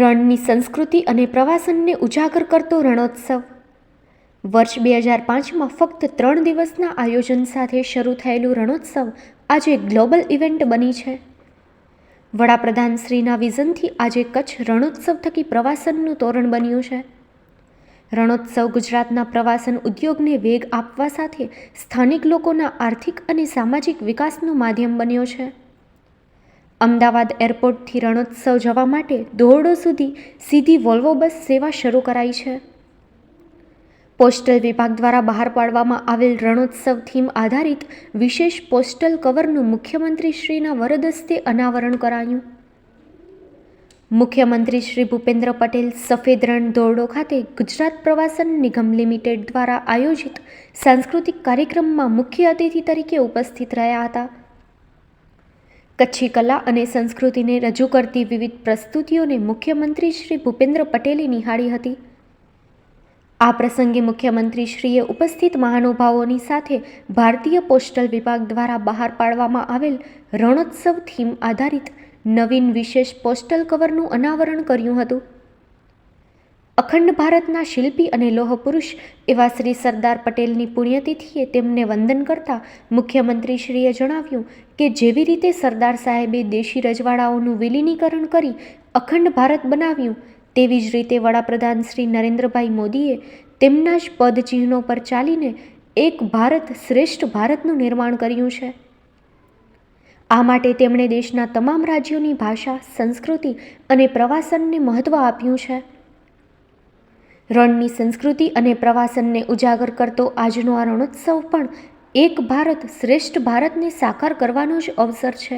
રણની સંસ્કૃતિ અને પ્રવાસનને ઉજાગર કરતો રણોત્સવ. વર્ષ બે હજાર પાંચમાં ફક્ત ત્રણ દિવસના આયોજન સાથે શરૂ થયેલું રણોત્સવ આજે ગ્લોબલ ઇવેન્ટ બની છે. વડાપ્રધાન શ્રીના વિઝનથી આજે કચ્છ રણોત્સવ થકી પ્રવાસનનું તોરણ બન્યું છે. રણોત્સવ ગુજરાતના પ્રવાસન ઉદ્યોગને વેગ આપવા સાથે સ્થાનિક લોકોના આર્થિક અને સામાજિક વિકાસનું માધ્યમ બન્યો છે. અમદાવાદ એરપોર્ટથી રણોત્સવ જવા માટે દોરડો સુધી સીધી વોલ્વો બસ સેવા શરૂ કરાઈ છે. પોસ્ટલ વિભાગ દ્વારા બહાર પાડવામાં આવેલ રણોત્સવ થીમ આધારિત વિશેષ પોસ્ટલ કવરનું મુખ્યમંત્રી શ્રીના વરદસ્તે અનાવરણ કરાયું. મુખ્યમંત્રી શ્રી ભૂપેન્દ્ર પટેલ સફેદ રણ દોરડો ખાતે ગુજરાત પ્રવાસન નિગમ લિમિટેડ દ્વારા આયોજિત સાંસ્કૃતિક કાર્યક્રમમાં મુખ્ય અતિથિ તરીકે ઉપસ્થિત રહ્યા હતા. કચ્છી કલા અને સંસ્કૃતિને રજૂ કરતી વિવિધ પ્રસ્તુતિઓને મુખ્યમંત્રી શ્રી ભૂપેન્દ્ર પટેલે નિહાળી હતી. આ પ્રસંગે મુખ્યમંત્રીશ્રીએ ઉપસ્થિત મહાનુભાવોની સાથે ભારતીય પોસ્ટલ વિભાગ દ્વારા બહાર પાડવામાં આવેલ રણોત્સવ થીમ આધારિત નવીન વિશેષ પોસ્ટલ કવરનું અનાવરણ કર્યું હતું. અખંડ ભારતના શિલ્પી અને લોહ પુરુષ એવા શ્રી સરદાર પટેલની પુણ્યતિથિએ તેમને વંદન કરતા મુખ્યમંત્રીશ્રીએ જણાવ્યું કે જેવી રીતે સરદાર સાહેબે દેશી રજવાડાઓનું વિલીનીકરણ કરી અખંડ ભારત બનાવ્યું, તેવી જ રીતે વડાપ્રધાન શ્રી નરેન્દ્રભાઈ મોદીએ તેમના જ પદચિહ્નો પર ચાલીને એક ભારત શ્રેષ્ઠ ભારતનું નિર્માણ કર્યું છે. આ માટે તેમણે દેશના તમામ રાજ્યોની ભાષા, સંસ્કૃતિ અને પ્રવાસનને મહત્ત્વ આપ્યું છે. રણની સંસ્કૃતિ અને પ્રવાસનને ઉજાગર કરતો આજનો આ રણોત્સવ પણ એક ભારત શ્રેષ્ઠ ભારતને સાકાર કરવાનો જ અવસર છે.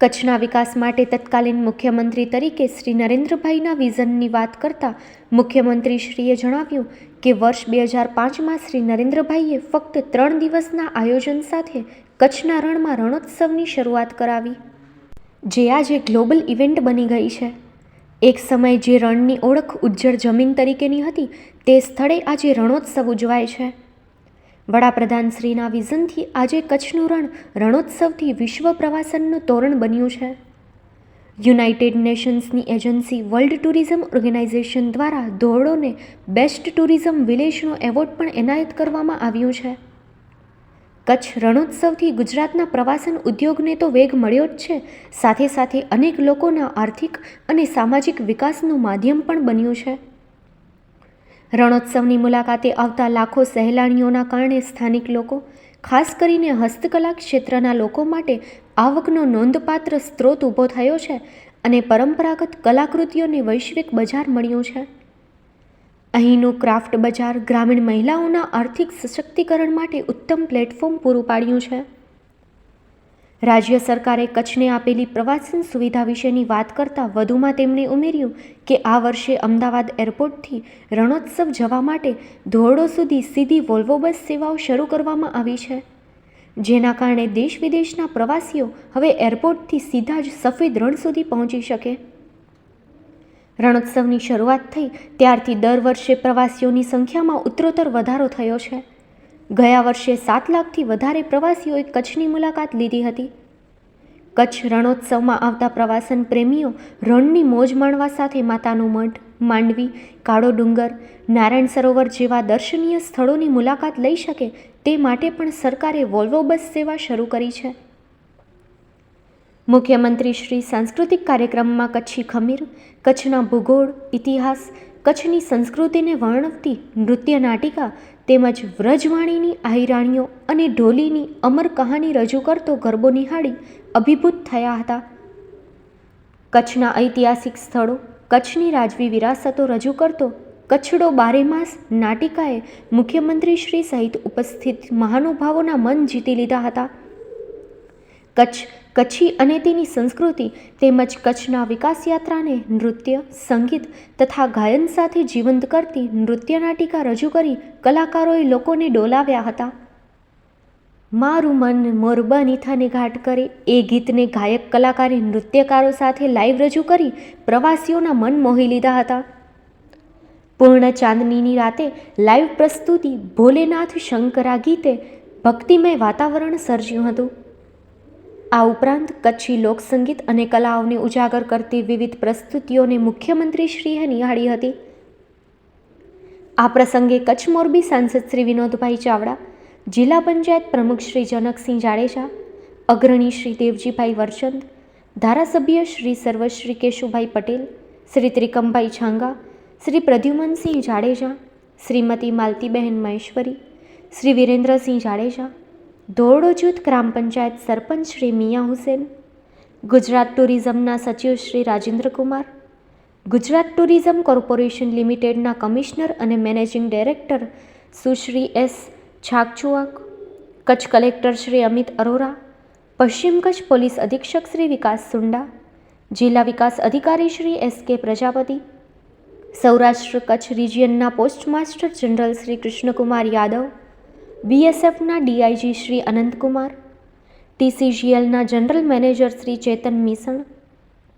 કચ્છના વિકાસ માટે તત્કાલીન મુખ્યમંત્રી તરીકે શ્રી નરેન્દ્રભાઈના વિઝનની વાત કરતા મુખ્યમંત્રીશ્રીએ જણાવ્યું કે વર્ષ બે હજાર પાંચમાં શ્રી નરેન્દ્રભાઈએ ફક્ત ત્રણ દિવસના આયોજન સાથે કચ્છના રણમાં રણોત્સવની શરૂઆત કરાવી. જે આજે ગ્લોબલ ઇવેન્ટ બની ગઈ છે. એક સમયે જે રણની ઓળખ ઉજ્જળ જમીન તરીકેની હતી, તે સ્થળે આજે રણોત્સવ ઉજવાય છે. વડાપ્રધાન શ્રીના વિઝનથી આજે કચ્છનું રણ રણોત્સવથી વિશ્વ પ્રવાસનનું તોરણ બન્યું છે. યુનાઇટેડ નેશન્સની એજન્સી વર્લ્ડ ટુરિઝમ ઓર્ગેનાઇઝેશન દ્વારા ધોરડોને બેસ્ટ ટુરિઝમ વિલેજનો એવોર્ડ પણ એનાયત કરવામાં આવ્યું છે. કચ્છ રણોત્સવથી ગુજરાતના પ્રવાસન ઉદ્યોગને તો વેગ મળ્યો જ છે. સાથે સાથે અનેક લોકોના આર્થિક અને સામાજિક વિકાસનું માધ્યમ પણ બન્યું છે. રણોત્સવની મુલાકાતે આવતા લાખો સહેલાણીઓના કારણે સ્થાનિક લોકો, ખાસ કરીને હસ્તકલા ક્ષેત્રના લોકો માટે આવકનો નોંધપાત્ર સ્ત્રોત ઊભો થયો છે અને પરંપરાગત કલાકૃતિઓને વૈશ્વિક બજાર મળ્યું છે. અહીંનું ક્રાફ્ટ બજાર ગ્રામીણ મહિલાઓના આર્થિક સશક્તિકરણ માટે ઉત્તમ પ્લેટફોર્મ પૂરું પાડ્યું છે. રાજ્ય સરકારે કચ્છને આપેલી પ્રવાસન સુવિધા વિશેની વાત કરતાં વધુમાં તેમણે ઉમેર્યું કે આ વર્ષે અમદાવાદ એરપોર્ટથી રણોત્સવ જવા માટે ધોરડો સુધી સીધી વોલ્વો બસ સેવાઓ શરૂ કરવામાં આવી છે. જેના કારણે દેશ વિદેશના પ્રવાસીઓ હવે એરપોર્ટથી સીધા જ સફેદ રણ સુધી પહોંચી શકે. રણોત્સવની શરૂઆત થઈ ત્યારથી દર વર્ષે પ્રવાસીઓની સંખ્યામાં ઉત્તરોત્તર વધારો થયો છે. ગયા વર્ષે સાત લાખથી વધારે પ્રવાસીઓએ કચ્છની મુલાકાત લીધી હતી. કચ્છ રણોત્સવમાં આવતા પ્રવાસન પ્રેમીઓ રણની મોજ માણવા સાથે માતાનું મઠ માંડવી, કાળો ડુંગર, નારાયણ સરોવર જેવા દર્શનીય સ્થળોની મુલાકાત લઈ શકે તે માટે પણ સરકારે વોલ્વો બસ સેવા શરૂ કરી છે. મુખ્યમંત્રી શ્રી સાંસ્કૃતિક કાર્યક્રમમાં કચ્છી ખમીર, કચ્છના ભૂગોળ, ઇતિહાસ, કચ્છની સંસ્કૃતિને વર્ણવતી નૃત્ય નાટિકા તેમજ વ્રજવાણીની આહિરાણીઓ અને ઢોલીની અમર કહાની રજૂ કરતો ગરબો નિહાળી અભિભૂત થયા હતા. કચ્છના ઐતિહાસિક સ્થળો, કચ્છની રાજવી વિરાસતો રજૂ કરતો કચ્છડો બારેમાસ નાટિકાએ મુખ્યમંત્રી શ્રી સહિત ઉપસ્થિત મહાનુભાવોના મન જીતી લીધા હતા. કચ્છ, કચ્છી અને તેની સંસ્કૃતિ તેમજ કચ્છના વિકાસ યાત્રાને નૃત્ય, સંગીત તથા ગાયન સાથે જીવંત કરતી નૃત્ય નાટિકા રજૂ કરી કલાકારોએ લોકોને ડોલાવ્યા હતા. મારું મન મોરબા નિથાને ઘાટ કરે એ ગીતને ગાયક કલાકારે નૃત્યકારો સાથે લાઈવ રજૂ કરી પ્રવાસીઓના મન મોહી લીધા હતા. પૂર્ણ ચાંદનીની રાતે લાઈવ પ્રસ્તુતિ ભોલેનાથ શંકરા ગીતે ભક્તિમય વાતાવરણ સર્જ્યું હતું. આ ઉપરાંત કચ્છી લોકસંગીત અને કલાઓને ઉજાગર કરતી વિવિધ પ્રસ્તુતિઓને મુખ્યમંત્રી શ્રીએ નિહાળી હતી. આ પ્રસંગે કચ્છ મોરબી સાંસદ શ્રી વિનોદભાઈ ચાવડા, જિલ્લા પંચાયત પ્રમુખ શ્રી જનકસિંહ જાડેજા, અગ્રણી શ્રી દેવજીભાઈ વરચંદ, ધારાસભ્ય શ્રી સર્વશ્રી કેશુભાઈ પટેલ, શ્રી ત્રિકમભાઈ છાંગા, શ્રી પ્રદ્યુમનસિંહ જાડેજા, શ્રીમતી માલતીબહેન મહેશ્વરી, શ્રી વિરેન્દ્રસિંહ જાડેજા ધોરડો જૂથ ગ્રામ પંચાયત સરપંચ શ્રી મિયા હુસેન, ગુજરાત ટુરિઝમના સચિવ શ્રી રાજેન્દ્ર કુમાર, ગુજરાત ટુરિઝમ કોર્પોરેશન લિમિટેડના કમિશનર અને managing director Sushri S Chhakchhuak Kutch collector Shri Amit Arora, પશ્ચિમ કચ્છ પોલીસ અધિક્ષક શ્રી વિકાસ સુંડા, જિલ્લા વિકાસ અધિકારી શ્રી એસ કે પ્રજાપતિ, સૌરાષ્ટ્ર કચ્છ રિજિયનના પોસ્ટમાસ્ટર જનરલ શ્રી કૃષ્ણકુમાર યાદવ બીએસએફના ડીઆઈજી શ્રી અનંતકુમાર, ટીસીજીએલના જનરલ મેનેજર શ્રી ચેતન મિસણ,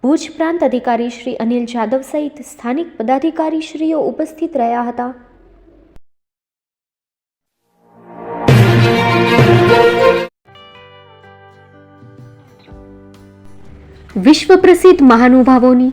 ભુજ પ્રાંત અધિકારી શ્રી અનિલ જાદવ સહિત સ્થાનિક પદાધિકારીશ્રીઓ ઉપસ્થિત રહ્યા હતા. વિશ્વ પ્રસિદ્ધ મહાનુભાવોની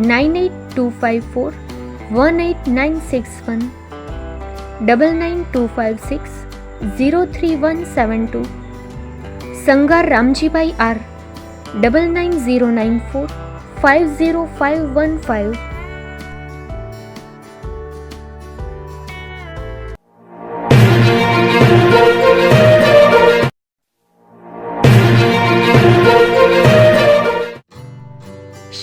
nine eight two five four one eight nine six one double nine two five six zero three one seven two Sangar Ramjibhai R double nine zero nine four five zero five one five